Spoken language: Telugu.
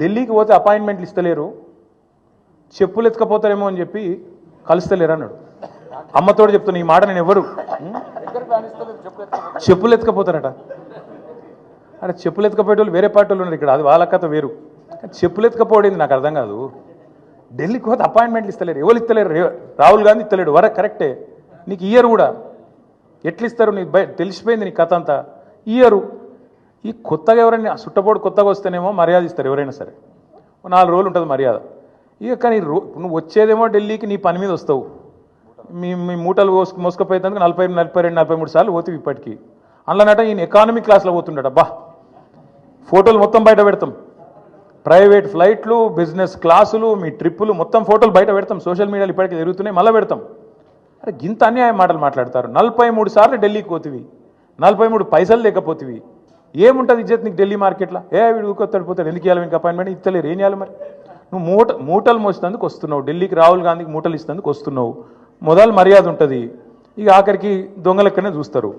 ఢిల్లీకి పోతే అపాయింట్మెంట్లు ఇస్తలేరు చెప్పులు ఎత్తుకపోతారేమో అని చెప్పి కలుస్తలేరు అన్నాడు అమ్మతోడు చెప్తున్నా ఈ మాట నేను ఎవరు? చెప్పులు ఎత్తుకపోతారట. అరే చెప్పులు ఎత్తుకపోయే వాళ్ళు వేరే పార్టీ వాళ్ళు ఉన్నారు ఇక్కడ అది వాళ్ళ కథ వేరు. చెప్పులు ఎత్తుకపోవడేది నాకు అర్థం కాదు. ఢిల్లీకి పోతే అపాయింట్మెంట్లు ఇస్తలేరు. ఎవరు ఇస్తలేరు? రాహుల్ గాంధీ ఇస్తలేడు. వర కరెక్టే. నీకు ఇయ్యరు కూడా. ఎట్లా ఇస్తారు నీకు బయ తెలిసిపోయింది నీ కథ అంతా. ఇయ్యరు ఈ కొత్తగా ఎవరైనా సుట్టపోడు కొత్తగా వస్తేనేమో మర్యాద ఇస్తారు ఎవరైనా సరే. నాలుగు రోజులు ఉంటుంది మర్యాద. ఇక కానీ రో నువ్వు వచ్చేదేమో ఢిల్లీకి నీ పని మీద వస్తావు. మీ మీ మూటలు మోసుకు మోసుకపోయేందుకు నలభై నలభై రెండు నలభై మూడు సార్లు పోతుంది ఇప్పటికీ. అందులోనట ఈయన ఎకానమీ క్లాస్లో పోతుండట. బా ఫోటోలు మొత్తం బయట పెడతాం. ప్రైవేట్ ఫ్లైట్లు బిజినెస్ క్లాసులు మీ ట్రిప్పులు మొత్తం ఫోటోలు బయట పెడతాం. సోషల్ మీడియాలో ఇప్పటికీ తిరుగుతున్నాయి మళ్ళీ పెడతాం. అరే గింత అన్యాయం మాటలు మాట్లాడతారు. నలభై మూడు సార్లు ఢిల్లీకి పోతివి. నలభై మూడు పైసలు లేకపోతివి. ఏముంటుంది ఇజ్జత్ నీకు ఢిల్లీ మార్కెట్లో? ఏ వీడు ఊకొత్తాడు పోతాడు. ఎందుకు ఇవ్వాలి ఇంకా అపాయింట్మెంట్? ఇస్తలేరు ఏం చేయాలి మరి? నువ్వు మూట మూటలు మోసినందుకు వస్తున్నావు. ఢిల్లీకి రాహుల్ గాంధీకి మూటలు ఇస్తేందుకు వస్తున్నావు. మొదలు మర్యాద ఉంటుంది. ఇక ఆఖరికి దొంగలెక్కనే చూస్తారు.